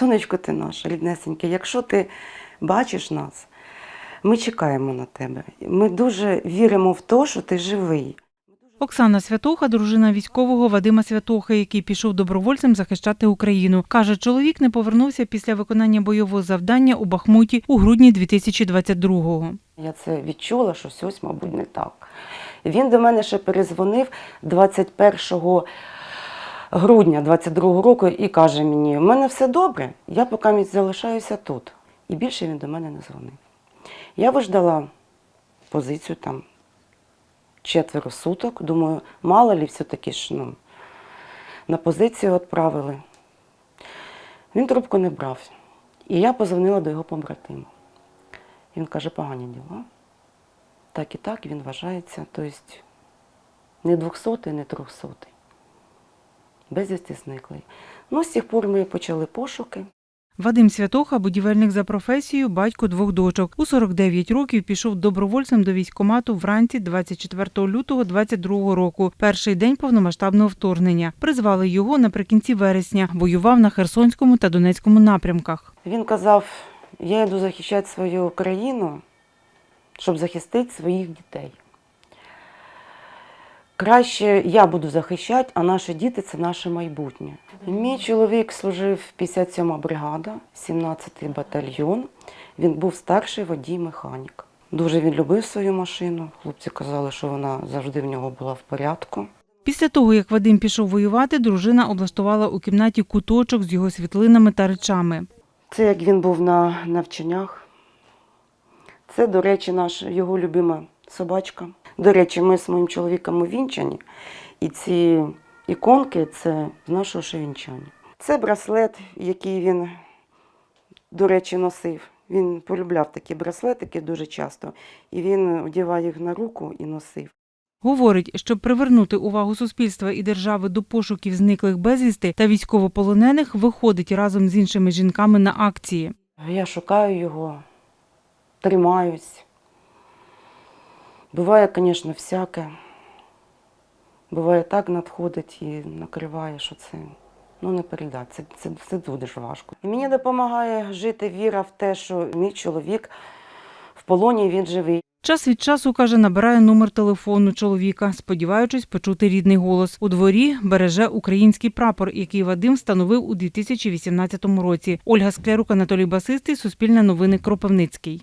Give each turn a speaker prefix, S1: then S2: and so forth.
S1: сонечко ти наше, ріднесеньке, якщо ти бачиш нас, ми чекаємо на тебе. Ми дуже віримо в те, що ти живий.
S2: Оксана Святоха, дружина військового Вадима Святохи, який пішов добровольцем захищати Україну. Каже, чоловік не повернувся після виконання бойового завдання у Бахмуті у грудні 2022-го.
S1: Я це відчула, що щось, мабуть, не так. Він до мене ще перезвонив 21 грудня 22 року і каже мені: у мене все добре, я поки залишаюся тут. І більше він до мене не дзвонив. Я виждала позицію там четверо суток. Думаю, мало ли все-таки ж ну, на позицію відправили. Він трубку не брав. І я позвонила до його побратима. Він каже, погані діла. Так і так він вважається, тобто не 200, не 300. Безвісті зниклий. Ну, з тих пор ми почали пошуки.
S2: Вадим Святоха, будівельник за професією, батько двох дочок. У 49 років пішов добровольцем до військкомату вранці 24 лютого 22 року, перший день повномасштабного вторгнення. Призвали його наприкінці вересня. Воював на Херсонському та Донецькому напрямках.
S1: Він казав, я йду захищати свою країну, щоб захистити своїх дітей. Краще я буду захищати, а наші діти це наше майбутнє. Мій чоловік служив 57 бригада, 17-й батальйон. Він був старший водій-механік. Дуже він любив свою машину. Хлопці казали, що вона завжди в нього була в порядку.
S2: Після того, як Вадим пішов воювати, дружина облаштувала у кімнаті куточок з його світлинами та речами.
S1: Це як він був на навчаннях. Це, до речі, наша його любима собачка. До речі, ми з моїм чоловіком у вінчані, і ці іконки це з нашого ще вінчання. Це браслет, який він, до речі, носив. Він полюбляв такі браслетики дуже часто, і він одягав їх на руку і носив.
S2: Говорить, щоб привернути увагу суспільства і держави до пошуків зниклих безвісти та військовополонених, виходить разом з іншими жінками на акції.
S1: Я шукаю його, тримаюсь. Буває, звісно, всяке. Буває так надходить і накриває, що це ну, не передати. Це, це, це дуже ж важко. І мені допомагає жити віра в те, що мій чоловік в полоні він живий.
S2: Час від часу, каже, набирає номер телефону чоловіка, сподіваючись почути рідний голос. У дворі береже український прапор, який Вадим встановив у 2018 році. Ольга Склярук, Анатолій Басистий, Суспільне новини Кропивницький.